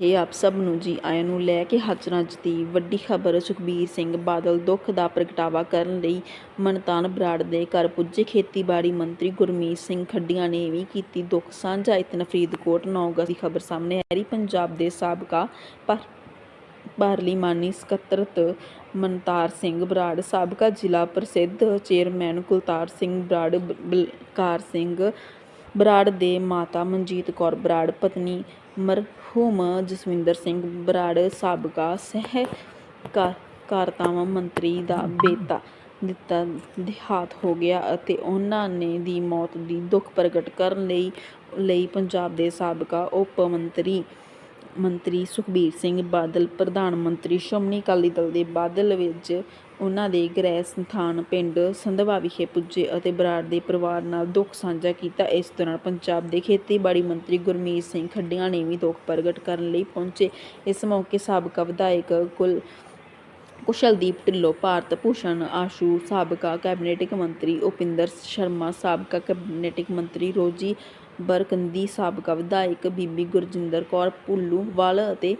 ਇਹ ਆਪ ਸਭ ਨੂੰ ਜੀ ਆਇਆਂ ਨੂੰ ਲੈ ਕੇ ਹਾਜ਼ਰ ਅੱਜ ਦੀ ਵੱਡੀ ਖਬਰ, ਸੁਖਬੀਰ ਸਿੰਘ ਬਾਦਲ ਦੁੱਖ ਦਾ ਪ੍ਰਗਟਾਵਾ ਕਰਨ ਲਈ ਮਨਤਾਨ ਬਰਾੜ ਦੇ ਘਰ ਪੁੱਜੇ। ਖੇਤੀਬਾੜੀ ਮੰਤਰੀ ਗੁਰਮੀਤ ਸਿੰਘ ਖੱਡੀਆਂ ਨੇ ਵੀ ਕੀਤੀ ਦੁੱਖ ਸਾਂਝਾ। ਇਤਨ ਫਰੀਦਕੋਟ 9 ਅਗਸਤ ਦੀ ਖਬਰ ਸਾਹਮਣੇ ਆ ਰਹੀ। ਪੰਜਾਬ ਦੇ ਸਾਬਕਾ ਪਰ ਪਾਰਲੀਮਾਨੀ ਸਕੱਤਰਤ ਮਨਤਾਰ ਸਿੰਘ ਬਰਾੜ, ਸਾਬਕਾ ਜ਼ਿਲ੍ਹਾ ਪ੍ਰਸਿੱਧ ਚੇਅਰਮੈਨ ਕੁਲਤਾਰ ਸਿੰਘ ਬਰਾੜ, ਬਲਕਾਰ ਸਿੰਘ ਬਰਾੜ ਦੇ ਮਾਤਾ ਮਨਜੀਤ ਕੌਰ ਬਰਾੜ, ਪਤਨੀ ਮਰਹੂਮ ਜਸਵਿੰਦਰ ਸਿੰਘ ਬਰਾੜ, ਸਾਬਕਾ ਸਹਿ ਮੰਤਰੀ ਦਾ ਬੇਟਾ ਦਿੱਤਾ ਦਿਹਾਂਤ ਹੋ ਗਿਆ ਅਤੇ ਉਹਨਾਂ ਨੇ ਦੀ ਮੌਤ ਦੀ ਦੁੱਖ ਪ੍ਰਗਟ ਕਰਨ ਲਈ ਲਈ ਪੰਜਾਬ ਦੇ ਸਾਬਕਾ ਉਪ ਮੰਤਰੀ ਮੰਤਰੀ ਸੁਖਬੀਰ ਸਿੰਘ ਬਾਦਲ, ਪ੍ਰਧਾਨ ਮੰਤਰੀ ਸ਼੍ਰੋਮਣੀ ਅਕਾਲੀ ਦਲ ਦੇ ਬਾਦਲ ਵਿੱਚ ਉਹਨਾਂ ਦੇ ਗ੍ਰਹਿ ਸਥਾਨ ਪਿੰਡ ਸੰਧਵਾ ਵਿਖੇ ਪੁੱਜੇ ਅਤੇ ਬਰਾੜ ਦੇ ਪਰਿਵਾਰ ਨਾਲ ਦੁੱਖ ਸਾਂਝਾ ਕੀਤਾ। ਇਸ ਦੌਰਾਨ ਪੰਜਾਬ ਦੇ ਖੇਤੀਬਾੜੀ ਮੰਤਰੀ ਗੁਰਮੀਤ ਸਿੰਘ ਖੱਡੀਆਂ ਨੇ ਵੀ ਦੁੱਖ ਪ੍ਰਗਟ ਕਰਨ ਲਈ ਪਹੁੰਚੇ। ਇਸ ਮੌਕੇ ਸਾਬਕਾ ਵਿਧਾਇਕ ਕੁਲ ਕੁਸ਼ਲਦੀਪ ਢਿੱਲੋਂ, ਭਾਰਤ ਭੂਸ਼ਣ ਆਸ਼ੂ, ਸਾਬਕਾ ਕੈਬਨਿਟਿਕ ਮੰਤਰੀ ਉਪਿੰਦਰ ਸ਼ਰਮਾ, ਸਾਬਕਾ ਕੈਬਨਿਟਿਕ ਮੰਤਰੀ ਰੋਜੀ ਬਰਕੰਦੀ ਸਾਬਕਾ ਵਿਧਾਇਕ ਬੀਬੀ ਗੁਰਜਿੰਦਰ ਕੌਰ ਭੁੱਲੂਵਾਲ ਅਤੇ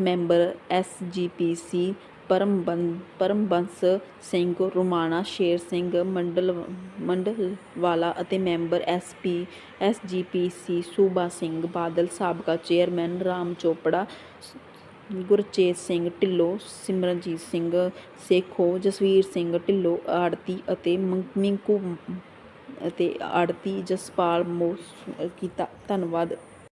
ਮੈਂਬਰ ਐਸਜੀਪੀਸੀ ਪਰਮਬੰ, ਪਰਮਬੰਸ ਸਿੰਘ ਰੁਮਾਣਾ, ਸ਼ੇਰ ਸਿੰਘ ਮੰਡਲ, ਮੰਡਲਵਾਲਾ ਅਤੇ ਮੈਂਬਰ ਐਸਪੀ ਐਸਜੀਪੀਸੀ ਸੂਬਾ ਸਿੰਘ ਬਾਦਲ, ਸਾਬਕਾ ਚੇਅਰਮੈਨ ਰਾਮ ਚੋਪੜਾ, ਗੁਰਚੇਤ ਸਿੰਘ ਢਿੱਲੋਂ, ਸਿਮਰਨਜੀਤ ਸਿੰਘ ਸੇਖੋ, ਜਸਵੀਰ ਸਿੰਘ ਢਿੱਲੋਂ, ਆੜਤੀ ਅਤੇ ਮੰ- ਮਿੰਕੂ ਅਤੇ ਆੜਤੀ ਜਸਪਾਲ ਮੋਸ ਕੀਤਾ। ਧੰਨਵਾਦ।